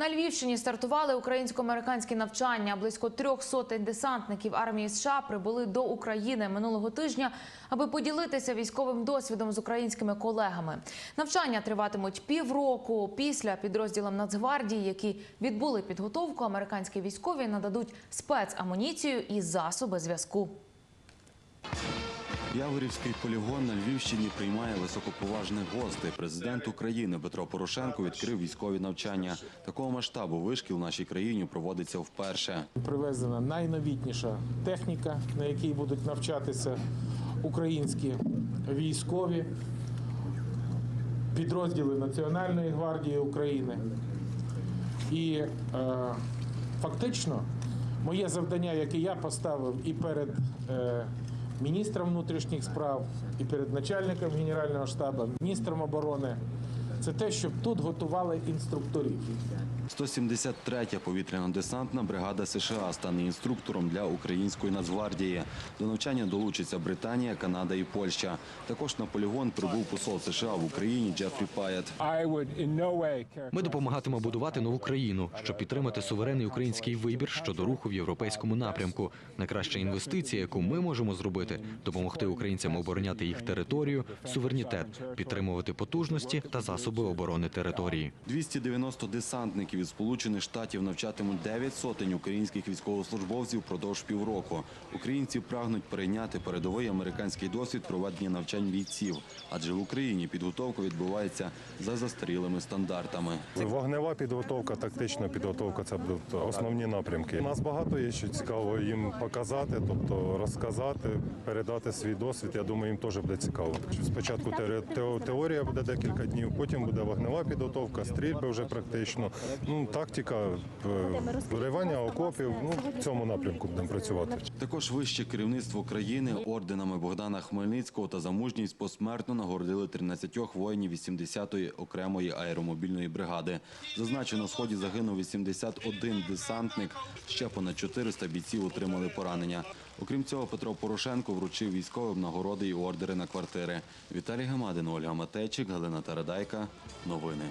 На Львівщині стартували українсько-американські навчання. Близько трьох сотень десантників армії США прибули до України минулого тижня, аби поділитися військовим досвідом з українськими колегами. Навчання триватимуть півроку. Після підрозділам Нацгвардії, які відбули підготовку, американські військові нададуть спецамуніцію і засоби зв'язку. Яворівський полігон на Львівщині приймає високоповажних гостей. Президент України Петро Порошенко відкрив військові навчання. Такого масштабу вишкіл в нашій країні проводиться вперше. Привезена найновітніша техніка, на якій будуть навчатися українські військові, підрозділи Національної гвардії України. І е, фактично моє завдання, яке я поставив і перед е, міністром внутрішніх справ, і перед начальником Генерального штабу, міністром оборони, це те, щоб тут готували інструкторів. 173-я повітряно-десантна бригада США стане інструктором для української нацгвардії. До навчання долучаться Британія, Канада і Польща. Також на полігон прибув посол США в Україні Джефрі Паєт. Ми допомагатимемо будувати нову країну, щоб підтримати суверенний український вибір щодо руху в європейському напрямку. Найкраща інвестиція, яку ми можемо зробити, допомогти українцям обороняти їх територію, суверенітет, підтримувати потужності та засоби оборони території. 290 десантників із Сполучених Штатів навчатимуть 9 сотень українських військовослужбовців впродовж півроку. Українці прагнуть перейняти передовий американський досвід проведення навчань бійців, адже в Україні підготовка відбувається за застарілими стандартами. Вогнева підготовка, тактична підготовка це основні напрямки. У нас багато є що цікаво їм показати, тобто розказати, передати свій досвід. Я думаю, їм теж буде цікаво. Спочатку теорія буде декілька днів, потім буде вогнева підготовка, стрільби вже практично. Ну тактика, е, виривання окопів. Ну в цьому напрямку будемо працювати. Також вище керівництво країни орденами Богдана Хмельницького та за мужність посмертно нагородили 13 воїнів 80-ї окремої аеромобільної бригади. Зазначено, на сході загинув 81 десантник. Ще понад 400 бійців отримали поранення. Окрім цього, Петро Порошенко вручив військовим нагороди і ордери на квартири. Віталій Гамадин, Ольга Матейчик, Галина Тарадайка. Новини.